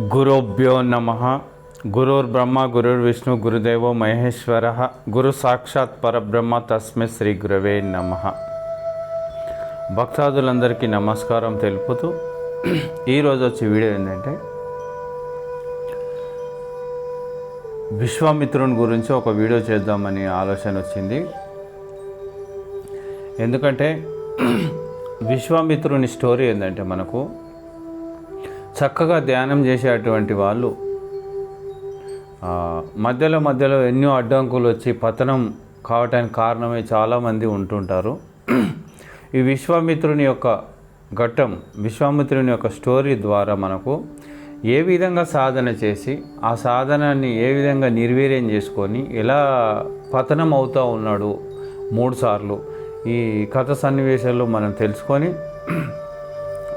గురుభ్యో నమ. గురుర్బ్రహ్మ గురుర్విష్ణు గురుదేవో మహేశ్వర. గురు సాక్షాత్ పరబ్రహ్మ తస్మై శ్రీ గురవే నమ. భక్తాదులందరికీ నమస్కారం తెలుపుతూ ఈరోజు వచ్చే వీడియో ఏంటంటే విశ్వామిత్రుని గురించి ఒక వీడియో చేద్దామని ఆలోచన వచ్చింది. ఎందుకంటే విశ్వామిత్రుని స్టోరీ ఏంటంటే మనకు చక్కగా ధ్యానం చేసేటువంటి వాళ్ళు మధ్యలో మధ్యలో ఎన్నో అడ్డంకులు వచ్చి పతనం కావటానికి కారణమే చాలామంది ఉంటుంటారు. ఈ విశ్వామిత్రుని యొక్క ఘట్టం విశ్వామిత్రుని యొక్క స్టోరీ ద్వారా మనకు ఏ విధంగా సాధన చేసి ఆ సాధనాన్ని ఏ విధంగా నిర్వీర్యం చేసుకొని ఎలా పతనం అవుతూ ఉన్నాడు మూడుసార్లు ఈ కథ సన్నివేశాల్లో మనం తెలుసుకొని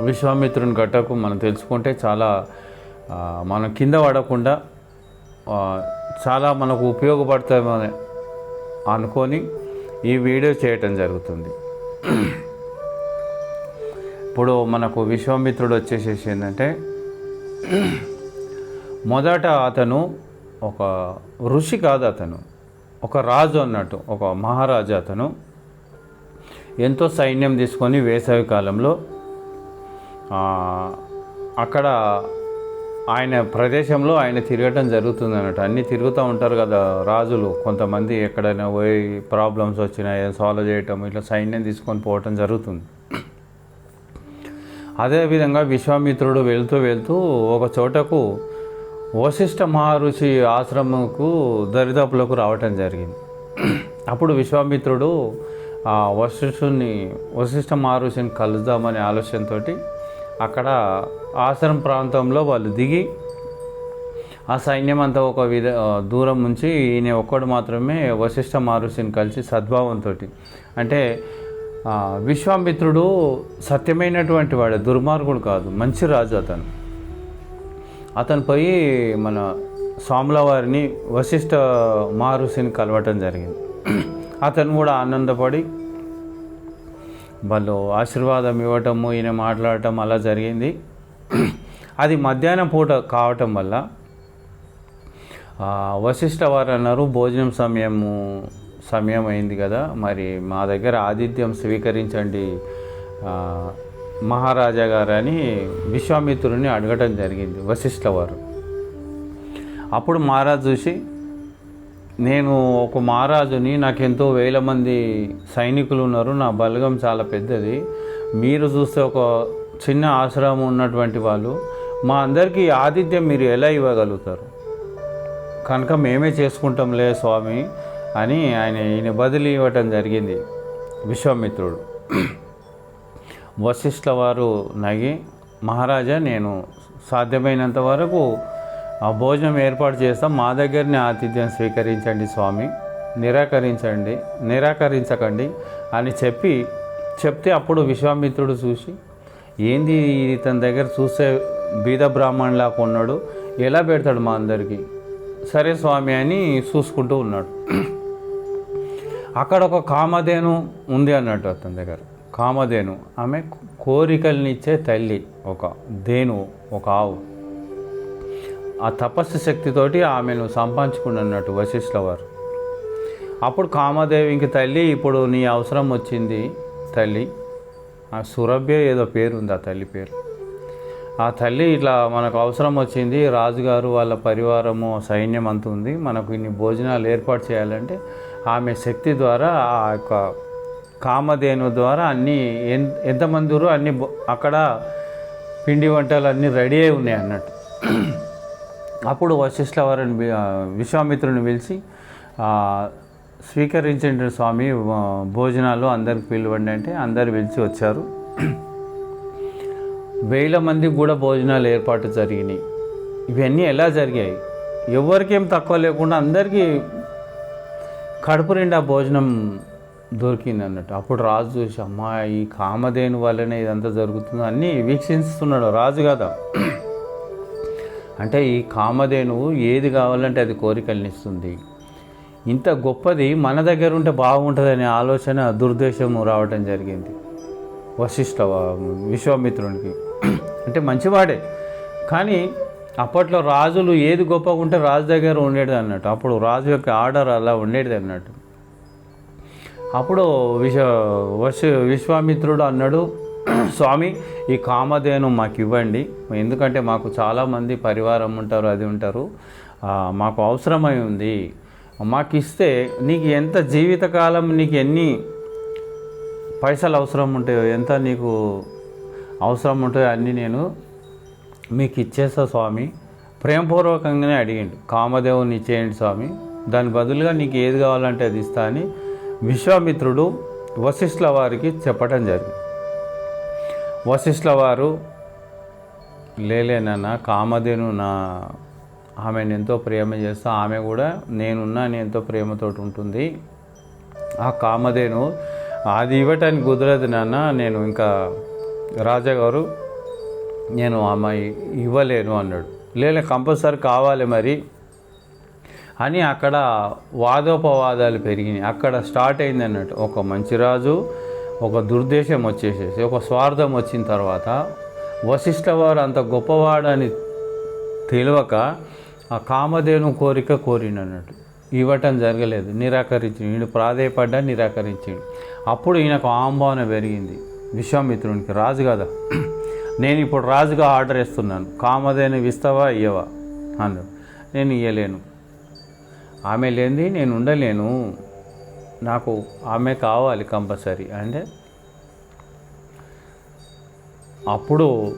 విశ్వామిత్రుని గట్టకు మనం తెలుసుకుంటే చాలా మనం కింద పడకుండా చాలా మనకు ఉపయోగపడతామని అనుకొని ఈ వీడియో చేయటం జరుగుతుంది. ఇప్పుడు మనకు విశ్వామిత్రుడు వచ్చేసేసి ఏంటంటే మొదట అతను ఒక ఋషి కాదు అతను ఒక రాజు అన్నట్టు ఒక మహారాజు అతను ఎంతో సైన్యం తీసుకొని వేసవి కాలంలో అక్కడ ఆయన ప్రదేశంలో ఆయన తిరగటం జరుగుతుంది అన్నట్టు అన్నీ తిరుగుతూ ఉంటారు కదా రాజులు. కొంతమంది ఎక్కడైనా పోయి ప్రాబ్లమ్స్ వచ్చినా సాల్వ్ చేయటం ఇట్లా సైన్యం తీసుకొని పోవటం జరుగుతుంది. అదేవిధంగా విశ్వామిత్రుడు వెళ్తూ వెళ్తూ ఒక చోటకు వశిష్ఠ మహర్షి ఆశ్రమంకు దరిదాపులకు రావటం జరిగింది. అప్పుడు విశ్వామిత్రుడు వశిష్ఠుని వశిష్ఠ మహర్షిని కలుద్దామనే ఆలోచనతో అక్కడ ఆశ్రమ ప్రాంతంలో వాళ్ళు దిగి ఆ సైన్యం అంతా ఒక విధ దూరం నుంచి ఈయన ఒక్కడు మాత్రమే వశిష్ఠ మహర్షిని కలిసి సద్భావంతో అంటే విశ్వామిత్రుడు సత్యమైనటువంటి వాడు దుర్మార్గుడు కాదు మంచి రాజు అతను. అతను పోయి మన స్వాముల వారిని వశిష్ఠ మహర్షిని కలవటం జరిగింది. అతను కూడా ఆనందపడి వాళ్ళు ఆశీర్వాదం ఇవ్వటము ఈయన మాట్లాడటం అలా జరిగింది. అది మధ్యాహ్నం పూట కావటం వల్ల ఆ, వశిష్ఠ వారు అన్నారు భోజనం సమయము సమయం అయింది కదా మరి మా దగ్గర ఆతిథ్యం స్వీకరించండి. మహారాజా గారని విశ్వామిత్రుని అడగటం జరిగింది వశిష్ఠ వారు. అప్పుడు మహారాజ్ చూసి నేను ఒక మహారాజుని నాకు ఎంతో వేల మంది సైనికులు ఉన్నారు నా బలగం చాలా పెద్దది. మీరు చూస్తే ఒక చిన్న ఆశ్రమం ఉన్నటువంటి వాళ్ళు మా అందరికీ ఆతిథ్యం మీరు ఎలా ఇవ్వగలుగుతారు? కనుక మేమే చేసుకుంటాంలే స్వామి అని ఆయన ఈయన బదిలీ ఇవ్వటం జరిగింది విశ్వామిత్రుడు. వశిష్ఠ వారు నగి మహారాజా నేను సాధ్యమైనంత వరకు ఆ భోజనం ఏర్పాటు చేస్తాం. మా దగ్గరనే ఆతిథ్యం స్వీకరించండి స్వామి. నిరాకరించండి. నిరాకరించకండి అని చెప్పి చెప్తే అప్పుడు విశ్వామిత్రుడు చూసి ఏంది తన దగ్గర చూస్తే బీద బ్రాహ్మణులా ఉన్నాడు. ఎలా పెడతాడు మా అందరికీ? సరే స్వామి అని చూసుకుంటూ ఉన్నాడు. అక్కడ ఒక కామధేను ఉంది అన్నట్టు అతని దగ్గర. కామధేను. ఆమె కోరికలనిచ్చే తల్లి ఒక ధేను ఒక ఆవు. ఆ తపస్సు శక్తితోటి ఆమెను సంపాదించుకున్నట్టు వశిష్ఠ వారు. అప్పుడు కామదేవికి తల్లి ఇప్పుడు నీ అవసరం వచ్చింది తల్లి. ఆ సురభ్య ఏదో పేరు ఉంది ఆ తల్లి పేరు. ఆ తల్లి ఇట్లా మనకు అవసరం వచ్చింది రాజుగారు వాళ్ళ పరివారము సైన్యం అంత ఉంది మనకు ఇన్ని భోజనాలు ఏర్పాటు చేయాలంటే ఆమె శక్తి ద్వారా ఆ యొక్క కామధేను ద్వారా అన్నీ ఎంతమంది అన్ని అక్కడ పిండి వంటలు అన్నీ రెడీ అయి ఉన్నాయి అన్నట్టు. అప్పుడు వశిష్ఠ వారిని విశ్వామిత్రుని పిలిచి ఆ, స్వీకరించండి స్వామి భోజనాలు అందరికి పిలవండి అంటే అందరు పిలిచి వచ్చారు. వేల మందికి కూడా భోజనాలు ఏర్పాటు జరిగినాయి. ఇవన్నీ ఎలా జరిగాయి? ఎవరికేం తక్కువ లేకుండా అందరికీ కడుపు నిండా భోజనం దొరికింది అన్నట్టు. అప్పుడు రాజు చూసి అమ్మా ఈ కామధేను వల్లనే ఇదంతా జరుగుతుంది. అన్నీ వీక్షిస్తున్నాడు రాజు కదా. అంటే ఈ కామధేనువు ఏది కావాలంటే అది కోరికలనిస్తుంది ఇంత గొప్పది మన దగ్గర ఉంటే బాగుంటుందనే ఆలోచన దుర్దేశము రావటం జరిగింది. వశిష్ఠ విశ్వామిత్రునికి. అంటే మంచివాడే. కానీ అప్పట్లో రాజులు ఏది గొప్పగా ఉంటే రాజు దగ్గర ఉండేది అన్నట్టు. అప్పుడు రాజు యొక్క ఆర్డర్ అలా ఉండేది అన్నట్టు. అప్పుడు విశ్వ వశ విశ్వామిత్రుడు అన్నాడు స్వామి ఈ కామధేను మాకు ఇవ్వండి ఎందుకంటే మాకు చాలామంది పరివారం ఉంటారు అది ఉంటారు. మాకు అవసరమై ఉంది. మాకు ఇస్తే నీకు ఎంత జీవితకాలం నీకు ఎన్ని పైసలు అవసరం ఉంటాయో ఎంత నీకు అవసరం ఉంటాయో అన్నీ నేను మీకు ఇచ్చేస్తా స్వామి. ప్రేమపూర్వకంగానే అడిగిండు. కామదేవుని ఇచ్చేయండి స్వామి. దాని బదులుగా నీకు ఏది కావాలంటే అది ఇస్తా అని విశ్వామిత్రుడు వశిష్ఠుల వారికి చెప్పటం జరిగింది. వశిష్ఠుల వారు లేలేనన్న కామధేను నా ఆమెను ఎంతో ప్రేమ చేస్తా ఆమె కూడా నేనున్నా అని ఎంతో ప్రేమతోటి ఉంటుంది. ఆ కామధేను అది ఇవ్వటానికి కుదరదు నాన్న నేను ఇంకా రాజాగారు నేను అమ్మాయి ఇవ్వలేను అన్నాడు. లేలే కంపల్సరీ కావాలి మరి అని అక్కడ వాదోపవాదాలు పెరిగినాయి. అక్కడ స్టార్ట్ అయింది అన్నట్టు. ఒక మంచి రాజు ఒక దుర్దేశం వచ్చేసేసి ఒక స్వార్థం వచ్చిన తర్వాత వశిష్ఠ వారు అంత గొప్పవాడని తెలియక ఆ కామధేను కోరిక కోరినట్టు ఇవ్వటం జరగలేదు. నిరాకరించిండు ఈయన ప్రాధేయపడ్డా నిరాకరించిండు. అప్పుడు ఈయనకు ఆంభావన పెరిగింది. విశ్వామిత్రునికి రాజు కదా. నేను ఇప్పుడు రాజుగా ఆర్డర్ ఇస్తున్నాను కామధేను ఇస్తావా ఇయ్యవా? అన్నాడు. నేను ఇయ్యలేను. ఆమె లేనిది నేను ఉండలేను. నాకు ఆమె కావాలి కంపల్సరీ. అంటే అప్పుడు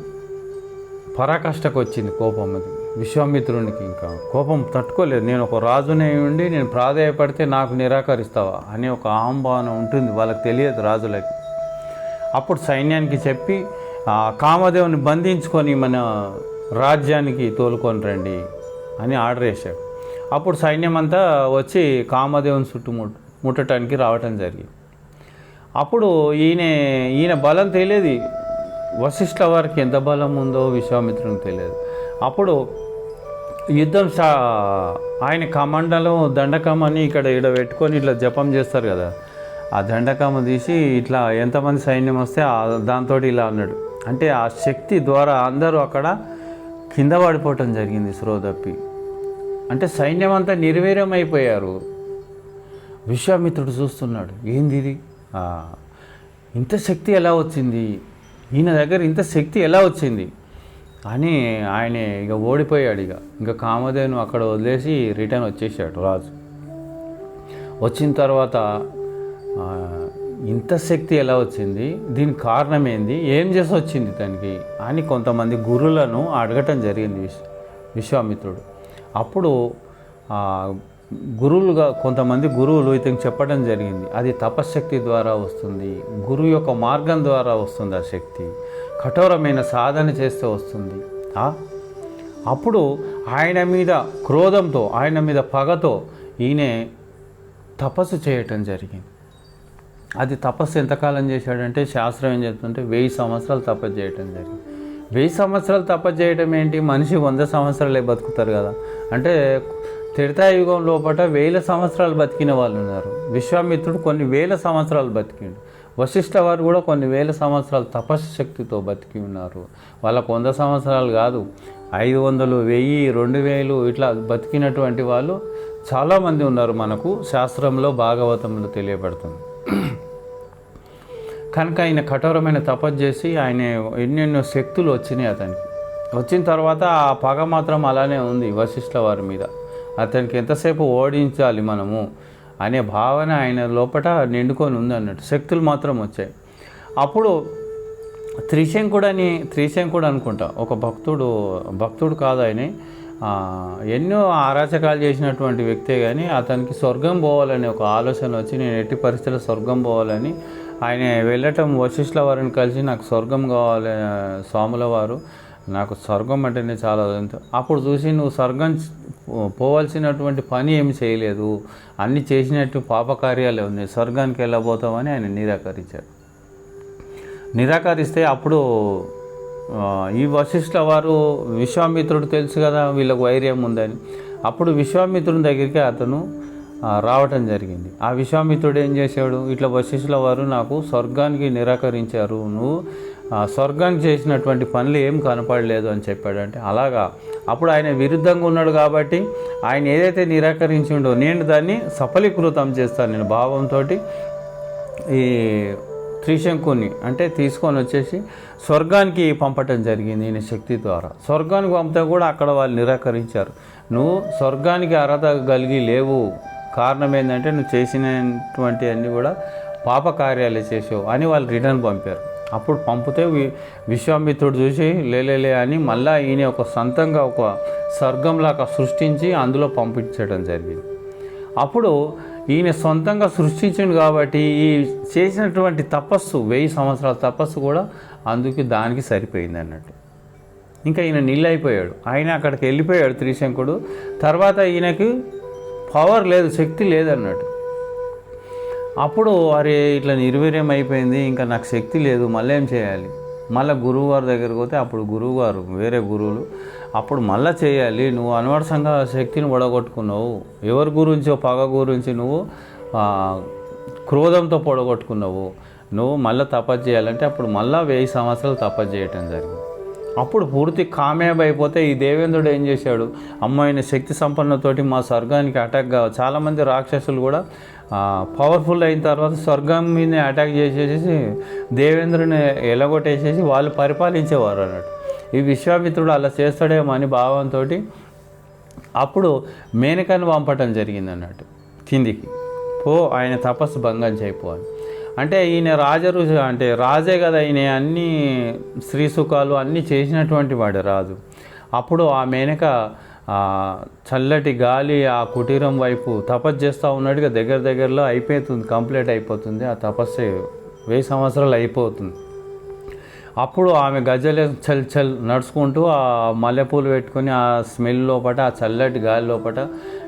పరాకష్టకు వచ్చింది కోపం అది. విశ్వామిత్రునికి ఇంకా కోపం తట్టుకోలేదు. నేను ఒక రాజునే ఉండి నేను ప్రాధాయపడితే నాకు నిరాకరిస్తావా అనే ఒక ఆహంభావన ఉంటుంది. వాళ్ళకి తెలియదు రాజులకి. అప్పుడు సైన్యానికి చెప్పి కామదేవుని బంధించుకొని మన రాజ్యానికి తోలుకొని రండి అని ఆర్డర్ వేశాడు. అప్పుడు సైన్యం అంతా వచ్చి కామదేవుని చుట్టుముట్టు ముట్టడానికి రావటం జరిగింది. అప్పుడు ఈయన ఈయన బలం తెలియదు. వశిష్ఠ వారికి ఎంత బలం ఉందో విశ్వామిత్రునికి తెలియదు. అప్పుడు యుద్ధం సా ఆయన కమండలం దండకం అని ఇక్కడ ఇక్కడ పెట్టుకొని ఇట్లా జపం చేస్తారు కదా. ఆ దండకమ్మ తీసి ఇట్లా ఎంతమంది సైన్యం వస్తే దాంతో ఇలా అన్నాడు. అంటే ఆ శక్తి ద్వారా అందరూ అక్కడ కింద పడిపోవటం జరిగింది శ్రోదప్పి అంటే సైన్యం అంతా నిర్వీర్యం అయిపోయారు విశ్వామిత్రుడు చూస్తున్నాడు. ఏంది ఇది? ఇంత శక్తి ఎలా వచ్చింది? ఈయన దగ్గర ఇంత శక్తి ఎలా వచ్చింది? అని ఆయన ఇక ఓడిపోయాడు ఇక. ఇంకా కామధేను అక్కడ వదిలేసి రిటర్న్ వచ్చేసాడు రాజు. వచ్చిన తర్వాత ఇంత శక్తి ఎలా వచ్చింది? దీనికి కారణం ఏంది? ఏం చేసి వచ్చింది తనకి? అని కొంతమంది గురులను అడగటం జరిగింది విశ్వామిత్రుడు. అప్పుడు గురువులుగా కొంతమంది గురువులు ఇతనికి చెప్పడం జరిగింది. అది తపశ్శక్తి ద్వారా వస్తుంది. గురువు యొక్క మార్గం ద్వారా వస్తుంది ఆ శక్తి. కఠోరమైన సాధన చేస్తే వస్తుంది. అప్పుడు ఆయన మీద క్రోధంతో ఆయన మీద పగతో ఈయన తపస్సు చేయటం జరిగింది. అది తపస్సు ఎంతకాలం చేశాడంటే శాస్త్రం ఏం చెప్తుంటే వెయ్యి సంవత్సరాలు తపస్సు చేయటం జరిగింది. వెయ్యి సంవత్సరాలు తపస్సు చేయటం ఏంటి? మనిషి వంద సంవత్సరాలే బతుకుతారు కదా. అంటే త్రేతాయుగం లోపల వేల సంవత్సరాలు బతికిన వాళ్ళు ఉన్నారు. విశ్వామిత్రుడు కొన్ని వేల సంవత్సరాలు బతికిండు. వశిష్ఠ వారు కూడా కొన్ని వేల సంవత్సరాలు తపస్సు శక్తితో బతికి ఉన్నారు. వాళ్ళకు వంద సంవత్సరాలు కాదు ఐదు వందలు వెయ్యి రెండు వేలు ఇట్లా బతికినటువంటి వాళ్ళు చాలామంది ఉన్నారు మనకు శాస్త్రంలో భాగవతంలో తెలియబడుతుంది. కనుక ఆయన కఠోరమైన తపస్సు చేసి ఆయన ఎన్నెన్నో శక్తులు వచ్చినాయి అతనికి. వచ్చిన తర్వాత ఆ పగ మాత్రం అలానే ఉంది వశిష్ఠ వారి మీద. అతనికి ఎంతసేపు ఓడించాలి మనము అనే భావన ఆయన లోపల నిండుకొని ఉంది అన్నట్టు. శక్తులు మాత్రం వచ్చాయి. అప్పుడు త్రిశంకుడని త్రిశంకుడు అనుకుంటా. ఒక భక్తుడు భక్తుడు కాదు ఆయన. ఎన్నో అరాచకాలు చేసినటువంటి వ్యక్తే కానీ అతనికి స్వర్గం పోవాలని ఒక ఆలోచన వచ్చి నేను ఎట్టి పరిస్థితుల్లో స్వర్గం పోవాలని ఆయన వెళ్ళటం వశిష్ఠుల వారిని కలిసి నాకు స్వర్గం కావాలి స్వాముల వారు. నాకు స్వర్గం అంటేనే చాలా అప్పుడు చూసి నువ్వు స్వర్గం పోవాల్సినటువంటి పని ఏమి చేయలేదు. అన్ని చేసినట్టు పాపకార్యాలే ఉన్నాయి. స్వర్గానికి వెళ్ళబోతామని ఆయన నిరాకరించాడు. నిరాకరిస్తే అప్పుడు ఈ వశిష్ఠ వారు విశ్వామిత్రుడు తెలుసు కదా వీళ్ళకు వైర్యం ఉందని. అప్పుడు విశ్వామిత్రుని దగ్గరికి అతను రావటం జరిగింది. ఆ విశ్వామిత్రుడు ఏం చేశాడు? ఇట్లా వశిష్ఠుల వారు నాకు స్వర్గానికి నిరాకరించారు. నువ్వు స్వర్గానికి చేసినటువంటి పనులు ఏం కనపడలేదు అని చెప్పాడంటే అలాగా? అప్పుడు ఆయన విరుద్ధంగా ఉన్నాడు కాబట్టి ఆయన ఏదైతే నిరాకరించిండో నేను దాన్ని సఫలీకృతం చేస్తాను నేను భావంతో ఈ త్రిశంకుని అంటే తీసుకొని వచ్చేసి స్వర్గానికి పంపటం జరిగింది ఈయన శక్తి ద్వారా. స్వర్గానికి పంపితే కూడా అక్కడ వాళ్ళు నిరాకరించారు. నువ్వు స్వర్గానికి అర్హత కలిగి లేవు. కారణం ఏంటంటే నువ్వు చేసినటువంటి అన్నీ కూడా పాప కార్యాలు చేసావు అని వాళ్ళు రిటర్న్ పంపారు. అప్పుడు పంపితే వి- విశ్వామిత్రుడు చూసి లేలేలే అని మళ్ళా ఈయన ఒక సొంతంగా ఒక స్వర్గంలాగా సృష్టించి అందులో పంపించడం జరిగింది. అప్పుడు ఈయన సొంతంగా సృష్టించిండు కాబట్టి ఈ చేసినటువంటి తపస్సు వెయ్యి సంవత్సరాల తపస్సు కూడా అందుకు దానికి సరిపోయింది అన్నట్టు. ఇంకా ఈయన నీళ్ళైపోయాడు అయిపోయాడు ఆయన అక్కడికి వెళ్ళిపోయాడు త్రిశంకుడు. తర్వాత ఈయనకి పవర్ లేదు శక్తి లేదన్నట్టు అప్పుడు అరే ఇట్లా నిర్వీర్యం అయిపోయింది ఇంకా నాకు శక్తి లేదు మళ్ళీ ఏం చేయాలి? మళ్ళీ గురువు గారి దగ్గరికి పోతే అప్పుడు గురువు గారు వేరే గురువులు అప్పుడు మళ్ళీ చేయాలి నువ్వు అనవసరంగా శక్తిని పొడగొట్టుకున్నావు. ఎవరి గురించో పగ గురించి నువ్వు క్రోధంతో పొడగొట్టుకున్నావు. నువ్వు మళ్ళీ తపస్సు చేయాలంటే అప్పుడు మళ్ళీ వెయ్యి సంవత్సరాలు తపస్సు చేయటం జరిగింది. అప్పుడు పూర్తి కామయాబ్ అయిపోతే ఈ దేవేంద్రుడు ఏం చేశాడు? అమ్మాయిని శక్తి సంపన్నతోటి మా స్వర్గానికి అటాక్ కావు చాలామంది రాక్షసులు కూడా పవర్ఫుల్ అయిన తర్వాత స్వర్గం మీద అటాక్ చేసేసి దేవేంద్రుని ఎలగొట్టేసేసి వాళ్ళు పరిపాలించేవారు అన్నట్టు. ఈ విశ్వామిత్రుడు అలా చేస్తాడేమో అని భావంతో అప్పుడు మేనకను పంపటం జరిగింది అన్నట్టు కిందికి. పో ఆయన తపస్సు భంగం చేయిపో అని. అంటే ఈయన రాజరు అంటే రాజే కదా ఈయన అన్ని శ్రీ సుఖాలు అన్నీ చేసినటువంటి వాడు రాజు. అప్పుడు ఆ మేనక చల్లటి గాలి ఆ కుటీరం వైపు తపస్సు చేస్తూ ఉన్నట్టుగా దగ్గర దగ్గరలో అయిపోతుంది కంప్లీట్ అయిపోతుంది. ఆ తపస్సు వెయ్యి సంవత్సరాలు అయిపోతుంది. అప్పుడు ఆమె గజలే చల్ చల్ నడుచుకుంటూ ఆ మల్లెపూలు పెట్టుకొని ఆ స్మెల్ లోపట ఆ చల్లటి గాలి లోపట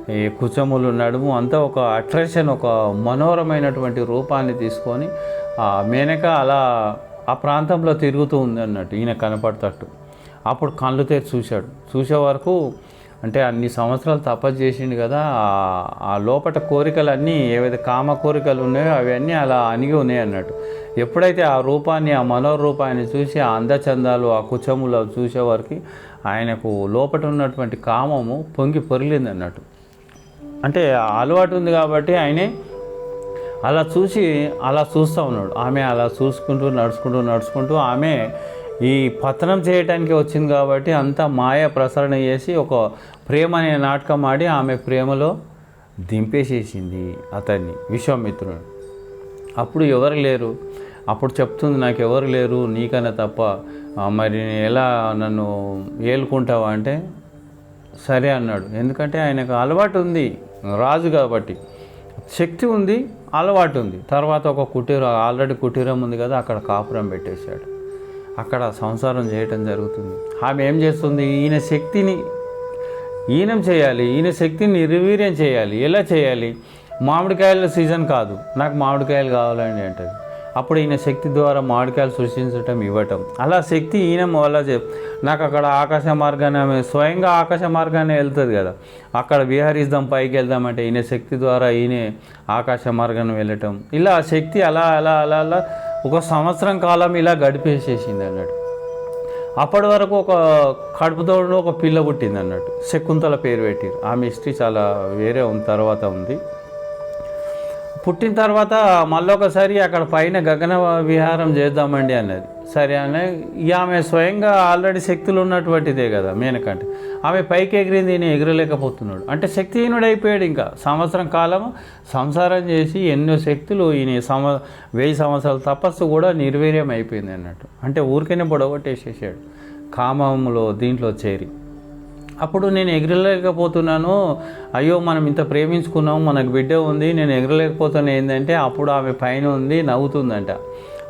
ఈ కుచములు నడుము అంతా ఒక అట్రాక్షన్ ఒక మనోహరమైనటువంటి రూపాన్ని తీసుకొని ఆ మేనక అలా ఆ ప్రాంతంలో తిరుగుతూ ఉంది అన్నట్టు ఈయన కనపడతట్టు అప్పుడు కళ్ళు తెరిచి చూశాడు. చూసే వరకు అంటే అన్ని సంవత్సరాలు తపస్సు చేసిండు కదా ఆ- లోపల లోపట కోరికలు ఏవైతే కామ కోరికలు ఉన్నాయో అవన్నీ అలా అణిగి ఉన్నాయి అన్నట్టు. ఎప్పుడైతే ఆ రూపాన్ని ఆ మనోరూపాన్ని చూసి ఆ అందచందాలు ఆ కుచములు అవి చూసే వరకు ఆయనకు లోపట ఉన్నటువంటి కామము పొంగి పొరిలింది అన్నట్టు. అంటే అలవాటు ఉంది కాబట్టి ఆయనే అలా చూసి అలా చూస్తూ ఉన్నాడు. ఆమె అలా చూసుకుంటూ నడుచుకుంటూ నడుచుకుంటూ ఆమె ఈ పతనం చేయటానికి వచ్చింది కాబట్టి అంతా మాయ ప్రసరణ చేసి ఒక ప్రేమ అనే నాటకం ఆడి ఆమె ప్రేమలో దింపేసేసింది అతన్ని విశ్వామిత్రుడు. అప్పుడు ఎవరు లేరు? అప్పుడు చెప్తుంది నాకు ఎవరు లేరు? నీకన్నా తప్ప మరి ఎలా నన్ను ఏలుకుంటావా? అంటే సరే అన్నాడు. ఎందుకంటే ఆయనకు అలవాటు ఉంది రాజు కాబట్టి. శక్తి ఉంది అలవాటు ఉంది. తర్వాత ఒక కుటీరం ఆల్రెడీ కుటీరం ఉంది కదా అక్కడ కాపురం పెట్టేశాడు. అక్కడ సంసారం చేయటం జరుగుతుంది. ఆమె ఏం చేస్తుంది? ఈయన శక్తిని ఈయనం చేయాలి ఈయన శక్తిని నిర్వీర్యం చేయాలి. ఎలా చేయాలి? మామిడికాయల సీజన్ కాదు. నాకు మామిడికాయలు కావాలండి అంటది. అప్పుడు ఈయన శక్తి ద్వారా మామిడికాయలు సృష్టించటం ఇవ్వటం. అలా శక్తి ఈయన వల్ల నాకు అక్కడ ఆకాశ మార్గాన్ని ఆమె స్వయంగా ఆకాశ మార్గాన్ని వెళ్తుంది కదా. అక్కడ విహరిద్దాం పైకి వెళ్దామంటే ఈయన శక్తి ద్వారా ఈయనే ఆకాశ మార్గాన్ని వెళ్ళటం. ఇలా శక్తి అలా అలా అలా అలా ఒక సంవత్సరం కాలం ఇలా గడిపేసేసింది అన్నట్టు. అప్పటి వరకు ఒక కడుపుతో ఒక పిల్ల పుట్టింది అన్నట్టు శకుంతల పేరు పెట్టారు. ఆమె హిస్టరీ చాలా వేరే ఉంది తర్వాత ఉంది. పుట్టిన తర్వాత మళ్ళీ ఒకసారి అక్కడ పైన గగన విహారం చేద్దామండి అన్నది. సరే అనే ఇక ఆమె స్వయంగా ఆల్రెడీ శక్తులు ఉన్నటువంటిదే కదా మేనకంటే. ఆమె పైకి ఎగిరింది నేను ఎగరలేకపోతున్నాడు. అంటే శక్తిహీనుడు అయిపోయాడు ఇంకా. సంవత్సరం కాలం సంసారం చేసి ఎన్నో శక్తులు ఈయన సంవ వెయ్యి సంవత్సరాల తపస్సు కూడా నిర్వీర్యం అయిపోయింది అన్నట్టు. అంటే ఊరికైనా పొడగొట్టేసేసాడు కామంలో దీంట్లో చేరి. అప్పుడు నేను ఎగరలేకపోతున్నాను. అయ్యో మనం ఇంత ప్రేమించుకున్నాం మనకు బిడ్డ ఉంది నేను ఎగరలేకపోతున్నా ఏంటంటే అప్పుడు ఆమె పైన ఉంది నవ్వుతుందంట.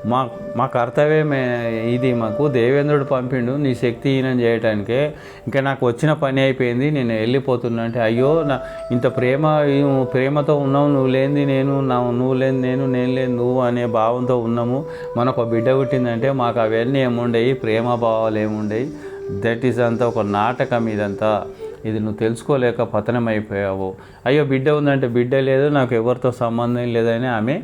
మా మా కర్తవ్యమే ఇది మాకు. దేవేంద్రుడు పంపిండు నీ శక్తిహీనం చేయటానికే. ఇంకా నాకు వచ్చిన పని అయిపోయింది నేను వెళ్ళిపోతున్నా అంటే అయ్యో నా ఇంత ప్రేమ ప్రేమతో ఉన్నావు నువ్వు లేనిది నేను నా నువ్వు లేని నేను నేను లేని నువ్వు అనే భావంతో ఉన్నాము. మనకు బిడ్డ పుట్టిందంటే మాకు అవన్నీ ఏముండయి ప్రేమ భావాలు ఏముండేవి దట్ ఈస్ అంతా ఒక నాటకం ఇదంతా. ఇది నువ్వు తెలుసుకోలేక పతనం అయిపోయావు అయ్యో బిడ్డ ఉందంటే బిడ్డ లేదు నాకు ఎవరితో సంబంధం లేదని ఆమె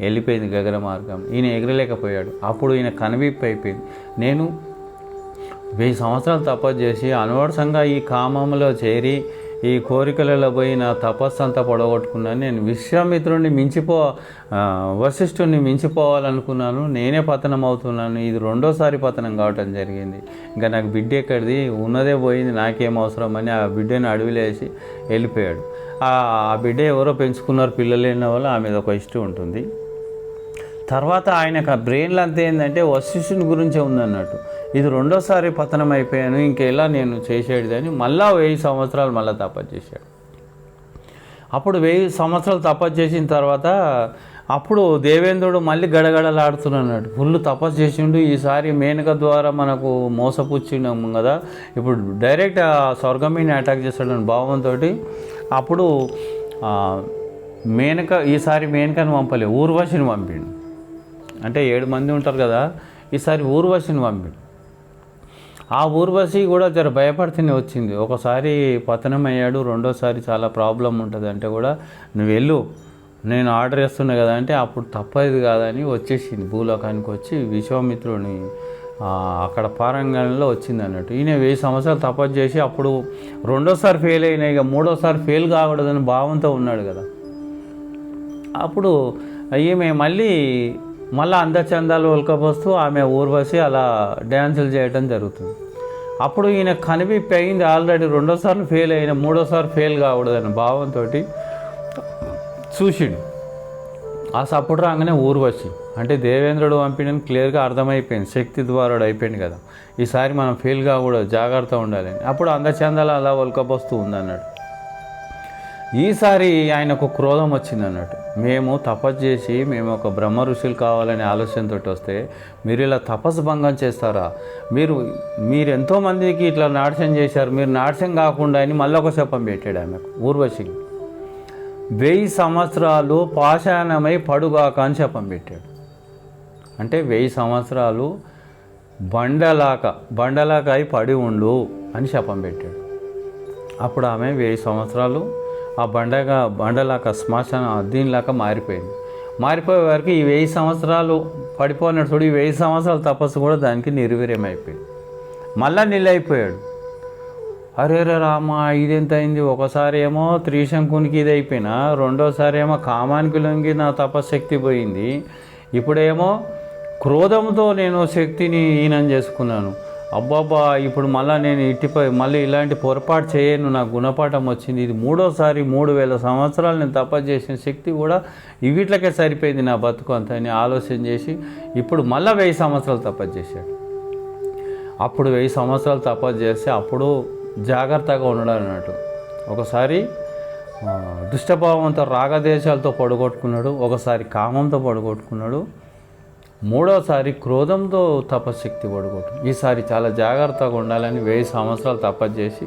వెళ్ళిపోయింది గగన మార్గం. ఈయన ఎగరలేకపోయాడు. అప్పుడు ఈయన కనువిప్పు అయిపోయింది. నేను వెయ్యి సంవత్సరాలు తపస్సు చేసి అనువర్సంగా ఈ కామంలో చేరి ఈ కోరికలలో పోయి నా తపస్సు అంతా పొడగొట్టుకున్నాను. నేను విశ్వామిత్రుడిని మించిపో ఆ, వశిష్ఠుడిని మించిపోవాలనుకున్నాను. నేనే పతనం అవుతున్నాను. ఇది రెండోసారి పతనం కావటం జరిగింది. ఇంకా నాకు బిడ్డ ఎక్కడిది? ఉన్నదే పోయింది. నాకేం అవసరం అని ఆ బిడ్డని అడవిలేసి వెళ్ళిపోయాడు. ఆ బిడ్డ ఎవరో పెంచుకున్నారు పిల్లలు లేని ఆ ఆమె మీద ఒక ఇష్టం ఉంటుంది. తర్వాత ఆయనకు ఆ బ్రెయిన్లో అంతా ఏంటంటే వశిష్ఠుని గురించే ఉందన్నట్టు. ఇది రెండోసారి పతనం అయిపోయాను ఇంకెలా నేను చేసేది అని మళ్ళా వెయ్యి సంవత్సరాలు మళ్ళీ తపస్సు చేశాడు. అప్పుడు వెయ్యి సంవత్సరాలు తపస్సు చేసిన తర్వాత అప్పుడు దేవేంద్రుడు మళ్ళీ గడగడలాడుతున్నాడు. ఫుల్ తపస్సు చేసిండు ఈసారి మేనక ద్వారా మనకు మోసపుచ్చినాము కదా. ఇప్పుడు డైరెక్ట్ ఆ స్వర్గం మీద అటాక్ చేస్తాడని భావంతో అప్పుడు మేనక ఈసారి మేనకను పంపలే ఊర్వశిని పంపిండు. అంటే ఏడు మంది ఉంటారు కదా ఈసారి ఊర్వశిని పంపిండు. ఆ ఊర్వశి కూడా జర భయపడితేనే వచ్చింది. ఒకసారి పతనం అయ్యాడు రెండోసారి చాలా ప్రాబ్లం ఉంటుంది అంటే కూడా నువ్వు వెళ్ళు నేను ఆర్డర్ చేస్తున్నా కదా అంటే అప్పుడు తప్పేది కాదని వచ్చేసింది. భూలోకానికి వచ్చి విశ్వామిత్రుని అక్కడ పారంగణంలో వచ్చింది అన్నట్టు. ఈయన వెయ్యి సంవత్సరాలు తపస్సు చేసి అప్పుడు రెండోసారి ఫెయిల్ అయినా ఇక మూడోసారి ఫెయిల్ కాకూడదని భావంతో ఉన్నాడు కదా. అప్పుడు ఈమె మళ్ళీ మళ్ళీ అందచందాలు ఒలకపోస్తూ ఆమె ఊర్వశి అలా డ్యాన్సులు చేయడం జరుగుతుంది. అప్పుడు ఈయన కనివిప్పి అయింది ఆల్రెడీ రెండోసార్లు ఫెయిల్ అయిన మూడోసారి ఫెయిల్ కాకూడదని భావంతో చూసిండు. ఆ సపోర్ట్ రాగానే ఊర్వశి అంటే దేవేంద్రుడు పంపిణీని క్లియర్గా అర్థమైపోయింది. శక్తి ద్వారా అయిపోయింది కదా. ఈసారి మనం ఫెయిల్ కాకూడదు జాగ్రత్త ఉండాలని అప్పుడు అందచందాల అలా ఒలకపోస్తూ ఉందన్నాడు. ఈసారి ఆయనకు క్రోధం వచ్చింది అన్నట్టు. మేము తపస్సు చేసి మేము ఒక బ్రహ్మ ఋషులు కావాలనే ఆలోచనతో వస్తే మీరు ఇలా తపస్సు భంగం చేస్తారా? మీరు మీరు ఎంతోమందికి ఇట్లా నాట్యం చేశారు మీరు నాట్యం కాకుండా అని మళ్ళీ ఒక శపం పెట్టాడు ఆమెకు ఊర్వశికి వెయ్యి సంవత్సరాలు పాషాణమై పడుగాక అని శపం పెట్టాడు. అంటే వెయ్యి సంవత్సరాలు బండలాక బండలాక అయి పడి ఉండు అని శపం పెట్టాడు. అప్పుడు ఆమె వెయ్యి సంవత్సరాలు ఆ బండగా బండలాక శ్మశాన దీనిలాగా మారిపోయింది. మారిపోయే వరకు ఈ వెయ్యి సంవత్సరాలు పడిపోయినట్టు చూడు ఈ వెయ్యి సంవత్సరాల తపస్సు కూడా దానికి నిర్వీర్యం అయిపోయింది మళ్ళా నిలైపోయాడు. అరే రే రామ ఇదెంత అయింది? ఒకసారి ఏమో త్రిశంకునికి ఇది అయిపోయినా రెండోసారి ఏమో కామానికి లొంగి నా తపశక్తి పోయింది. ఇప్పుడేమో క్రోధంతో నేను శక్తిని ఈనం చేసుకున్నాను. అబ్బాబా ఇప్పుడు మళ్ళీ నేను ఇటుపై మళ్ళీ ఇలాంటి పొరపాటు చేయను నాకు గుణపాఠం వచ్చింది. ఇది మూడోసారి మూడు వేల సంవత్సరాలు నేను తపస్సు చేసిన శక్తి కూడా ఇవిట్లకే సరిపోయింది నా బతుకు అంత అని ఆలోచన చేసి ఇప్పుడు మళ్ళీ వెయ్యి సంవత్సరాలు తపస్సు చేశాడు. అప్పుడు వెయ్యి సంవత్సరాలు తపస్సు చేస్తే అప్పుడు జాగ్రత్తగా ఉండడం అన్నట్టు. ఒకసారి దుష్టభావంతో రాగదేశాలతో పడగొట్టుకున్నాడు. ఒకసారి కామంతో పడగొట్టుకున్నాడు. మూడోసారి క్రోధంతో తపశక్తి పడుకోవటం. ఈసారి చాలా జాగ్రత్తగా ఉండాలని వెయ్యి సంవత్సరాలు తపస్సు చేసి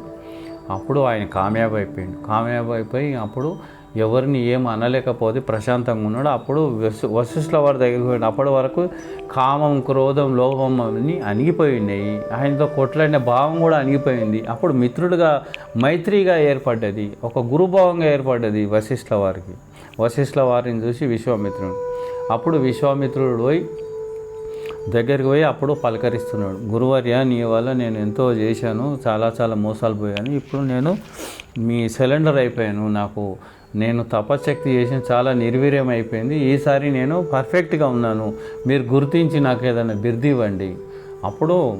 అప్పుడు ఆయన కామయాబ్ అయిపోయింది కామయాబ్ అయిపోయి అప్పుడు ఎవరిని ఏం అనలేకపోతే ప్రశాంతంగా ఉన్నాడు. అప్పుడు వశిష్ఠుల వారి దగ్గరికి పోయిన అప్పటి వరకు కామం క్రోధం లోభం అన్ని అణిగిపోయినాయి. ఆయనతో కొట్లాడిన భావం కూడా అణిగిపోయింది. అప్పుడు మిత్రుడిగా మైత్రిగా ఏర్పడ్డది. ఒక గురుభావంగా ఏర్పడ్డది వశిష్ఠుల వారికి. వశిష్ఠుల వారిని చూసి విశ్వామిత్రుడు. అప్పుడు విశ్వామిత్రుడు పోయి దగ్గరికి పోయి అప్పుడు పలకరిస్తున్నాడు. గురువర్య నీ వల్ల నేను ఎంతో చేశాను చాలా చాలా మోసాలు పోయాను. ఇప్పుడు నేను మీ సిలిండర్ అయిపోయాను. నాకు నేను తపశక్తి చేసిన చాలా నిర్వీర్యం అయిపోయింది. ఈసారి నేను పర్ఫెక్ట్గా ఉన్నాను. మీరు గుర్తించి నాకు ఏదైనా బిర్ది ఇవ్వండి. అప్పుడు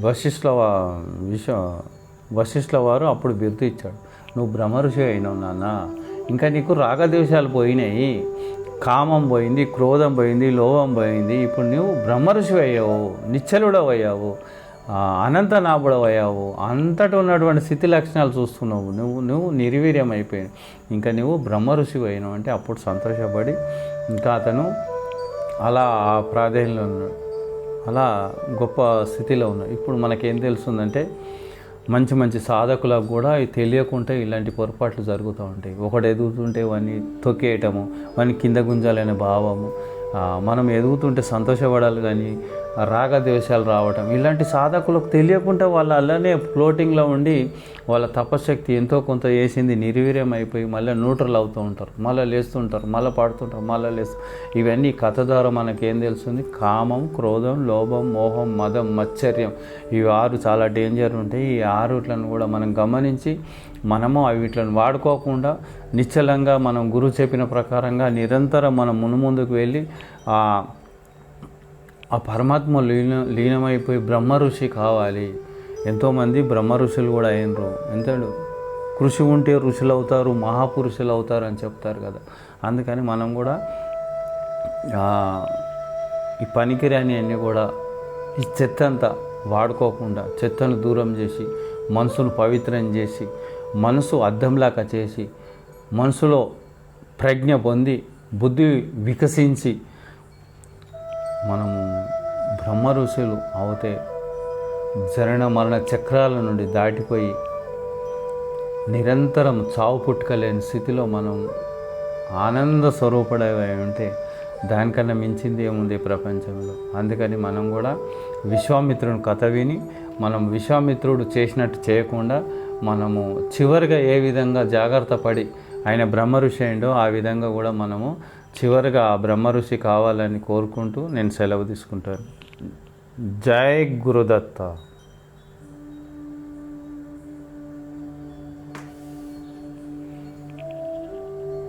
వశిష్ఠుల విష వశిష్ఠుల వారు అప్పుడు బిర్ది ఇచ్చాడు. నువ్వు బ్రహ్మఋషి అయినావు నాన్న. ఇంకా నీకు రాగద్వేషాలు పోయినాయి. కామం పోయింది క్రోధం పోయింది లోభం పోయింది. ఇప్పుడు నువ్వు బ్రహ్మర్షి అయ్యావు నిచ్చలుడవు అయ్యావు అనంత నాబుడవయ్యావు అయ్యావు అంతట ఉన్నటువంటి స్థితి లక్షణాలు చూస్తున్నావు. నువ్వు నువ్వు నిర్వీర్యం అయిపోయావు ఇంకా నువ్వు బ్రహ్మ ఋషి అయినావు అంటే అప్పుడు సంతోషపడి ఇంకా అతను అలా ఆ ప్రాధాన్యంలో ఉన్నాడు. అలా గొప్ప స్థితిలో ఉన్నాడు. ఇప్పుడు మనకేం తెలుస్తుందంటే మంచి మంచి సాధకులకు కూడా తెలియకుంటే ఇలాంటి పొరపాట్లు జరుగుతూ ఉంటాయి. ఒకడు ఎదుగుతుంటే వాడిని తొక్కేయటము వాడిని కింద గుంజాలనే భావము. మనం ఎదుగుతుంటే సంతోషపడాలి కానీ రాగద్వేషాలు రావటం. ఇలాంటి సాధకులకు తెలియకుండా వాళ్ళ అలానే ఫ్లోటింగ్లో ఉండి వాళ్ళ తపశక్తి ఎంతో కొంత వేసింది నిర్వీర్యం అయిపోయి మళ్ళీ న్యూట్రల్ అవుతూ ఉంటారు. మళ్ళీ లేస్తుంటారు మళ్ళీ పాడుతుంటారు మళ్ళీ లేస్తూ. ఇవన్నీ కథ ద్వారా మనకేం తెలుస్తుంది? కామం క్రోధం లోభం మోహం మదం మత్సర్యం ఇవి ఆరు చాలా డేంజర్ ఉంటాయి. ఈ ఆరుట్లను కూడా మనం గమనించి మనము అవి వీటిని వాడుకోకుండా నిశ్చలంగా మనం గురువు చెప్పిన ప్రకారంగా నిరంతరం మనం మునుముందుకు వెళ్ళి ఆ పరమాత్మ లీన లీనమైపోయి బ్రహ్మ ఋషి కావాలి. ఎంతోమంది బ్రహ్మ ఋషులు కూడా అయినరు. ఎంతడు? కృషి ఉంటే ఋషులు అవుతారు మహాపురుషులు అవుతారు అని చెప్తారు కదా. అందుకని మనం కూడా ఈ పనికిరాని అన్నీ కూడా ఈ చెత్త అంతా వాడుకోకుండా చెత్తను దూరం చేసి మనసును పవిత్రం చేసి మనసు అద్దంలాగా చేసి మనసులో ప్రజ్ఞ పొంది బుద్ధి వికసించి మనము బ్రహ్మ ఋషులు అవుతే జరణ మరణ చక్రాల నుండి దాటిపోయి నిరంతరం చావు పుట్టుకలేని స్థితిలో మనం ఆనంద స్వరూపుడై ఉంటే దానికన్నా మించింది ఏముంది ప్రపంచంలో? అందుకని మనం కూడా విశ్వామిత్రుని కథ విని మనం విశ్వామిత్రుడు చేసినట్టు చేయకుండా మనము చివరిగా ఏ విధంగా జాగ్రత్త పడి ఆయన బ్రహ్మ ఋషి అయిండో ఆ విధంగా కూడా మనము చివరిగా ఆ బ్రహ్మ ఋషి కావాలని కోరుకుంటూ నేను సెలవు తీసుకుంటాను. జై గురుదత్త.